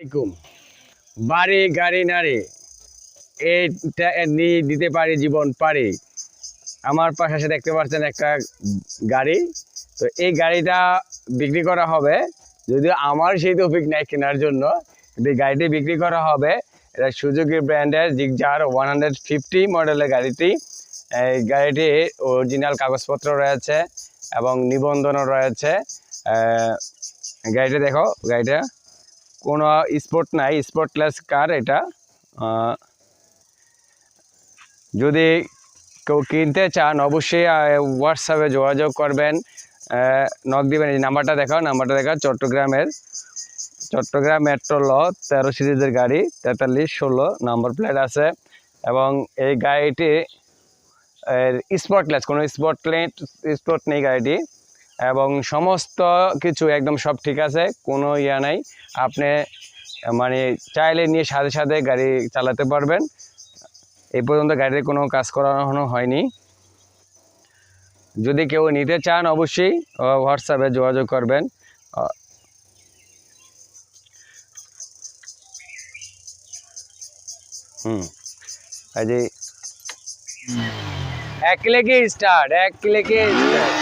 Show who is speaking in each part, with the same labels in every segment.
Speaker 1: আলাইকুম। বাড়ি গাড়ি নারী, এটা দিতে পারি, জীবন পারি। আমার পাশে দেখতে পাচ্ছেন একটা গাড়ি। তো এই গাড়িটা বিক্রি করা হবে। যদিও আমার সেই তৌফিক নাই কেনার জন্য, কিন্তু গাড়িটি বিক্রি করা হবে। এটা সুজুকি ব্র্যান্ডের জিগজার ওয়ান হান্ড্রেড ফিফটি মডেলের গাড়িটি। এই গাড়িটি অরিজিনাল কাগজপত্র রয়েছে এবং নিবন্ধনও রয়েছে। গাড়িটা দেখো, গাড়িটা। কোনো স্পোর্ট নাই স্পোর্টলেস কার এটা। যদি কেউ কিনতে চান, অবশ্যই হোয়াটসঅ্যাপে যোগাযোগ করবেন। নক দিবেন, এই নাম্বারটা দেখাও নাম্বারটা দেখাও, চট্টগ্রামের, চট্টগ্রাম মেট্রো ল, তেরো সিরিজের গাড়ি, তেতাল্লিশ, ষোলো নাম্বার প্লেট আছে। এবং এই গাড়িটি স্পটলেস কোনো স্পটলেট স্পট নেই গাড়িটি। এবং সমস্ত কিছু একদম সব ঠিক আছে, কোনো ইয়া নাই। আপনি মানে চাইলে নিয়ে সাথে সাথে গাড়ি চালাতে পারবেন। এই পর্যন্ত গাড়ির কোনো কাজ করানো হয়নি। যদি কেউ নিতে চান অবশ্যই হোয়াটসঅ্যাপে যোগাযোগ করবেন। হুম এক ক্লিকে স্টার্ট এক ক্লিকে স্টার্ট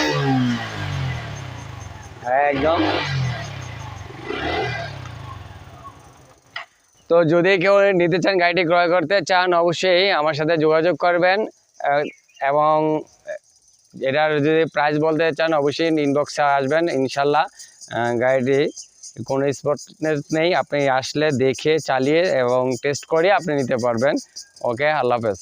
Speaker 1: একদম। তো যদি কেউ নিতে চান গাড়িটি ক্রয় করতে চান, অবশ্যই আমার সাথে যোগাযোগ করবেন। এবং এটার যদি প্রাইস বলতে চান, অবশ্যই ইনবক্সে আসবেন, ইনশাল্লাহ। গাড়িটি কোনো স্পটনেস নেই, আপনি আসলে দেখে, চালিয়ে এবং টেস্ট করে আপনি নিতে পারবেন। ওকে আল্লাহ হাফেজ।